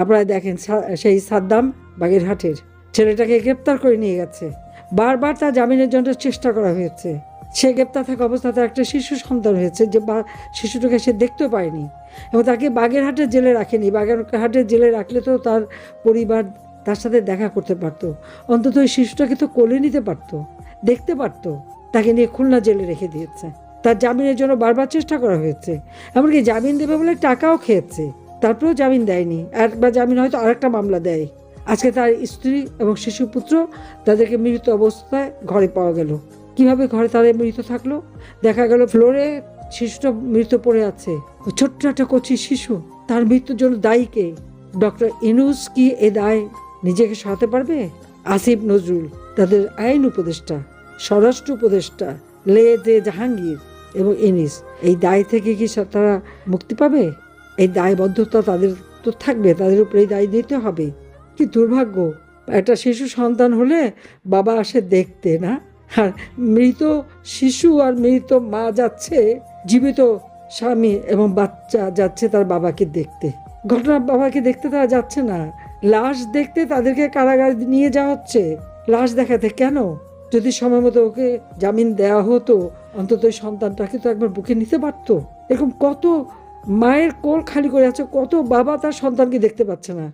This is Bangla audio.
আপনারা দেখেন সেই সাদ্দাম বাগেরহাটের ছেলেটাকে গ্রেপ্তার করে নিয়ে গেছে। বারবার তার জামিনের জন্য চেষ্টা করা হয়েছে। সে গ্রেপ্তার থাকা অবস্থাতে একটা শিশু সন্তান হয়েছে যে বা শিশুটাকে সে দেখতেও পায়নি এবং তাকে বাগেরহাটের জেলে রাখেনি। বাগেরহাটের জেলে রাখলে তো তার পরিবার তার সাথে দেখা করতে পারতো। অন্তত ওই শিশুটাকে তো কোলে নিতে পারতো, দেখতে পারতো। তাকে নিয়ে খুলনা জেলে রেখে দিয়েছে। তার জামিনের জন্য বারবার চেষ্টা করা হয়েছে। এমনকি জামিন দেবে বলে টাকাও খেয়েছে। তারপরেও জামিন দেয়নি। একবার জামিন হয়তো আরেকটা মামলা দেয়। আজকে তার স্ত্রী এবং শিশুপুত্র তাদেরকে মৃত অবস্থায় ঘরে পাওয়া গেল। কীভাবে ঘরে তারা মৃত থাকল? দেখা গেল ফ্লোরে শিশুটা মৃত পড়ে আছে। ছোট্ট একটা কচি শিশু। তার মৃত্যুর জন্য দায়ী কে? ডক্টর ইনুস কি এ দায় নিজেকে সরাতে পারবে? আসিফ নজরুল, তাদের আইন উপদেষ্টা, স্বরাষ্ট্র উপদেষ্টা, লে দে জাহাঙ্গীর এবং ইনিস, এই দায় থেকে কি তারা মুক্তি পাবে? এই দায়বদ্ধতা তাদের তো থাকবে, তাদের উপরে দায় নিতে হবে। কি দুর্ভাগ্য, একটা শিশু সন্তান হলে বাবা আসে দেখতে, না? আর মৃত শিশু আর মৃত মা যাচ্ছে, জীবিত স্বামী এবং বাচ্চা যাচ্ছে তার বাবাকে দেখতে। ঘটনা বাবাকে দেখতে তারা যাচ্ছে না। লাশ দেখতে তাদেরকে কারাগার নিয়ে যাওয়া হচ্ছে। লাশ দেখাতে কেন? যদি সময় মতো ওকে জামিন দেওয়া হতো, অন্তত সন্তানটাকে তো একবার বুকে নিতে পারতো। এরকম কত মায়ের কোল খালি করে আছে কত বাবা তার সন্তানকে দেখতে পাচ্ছে না।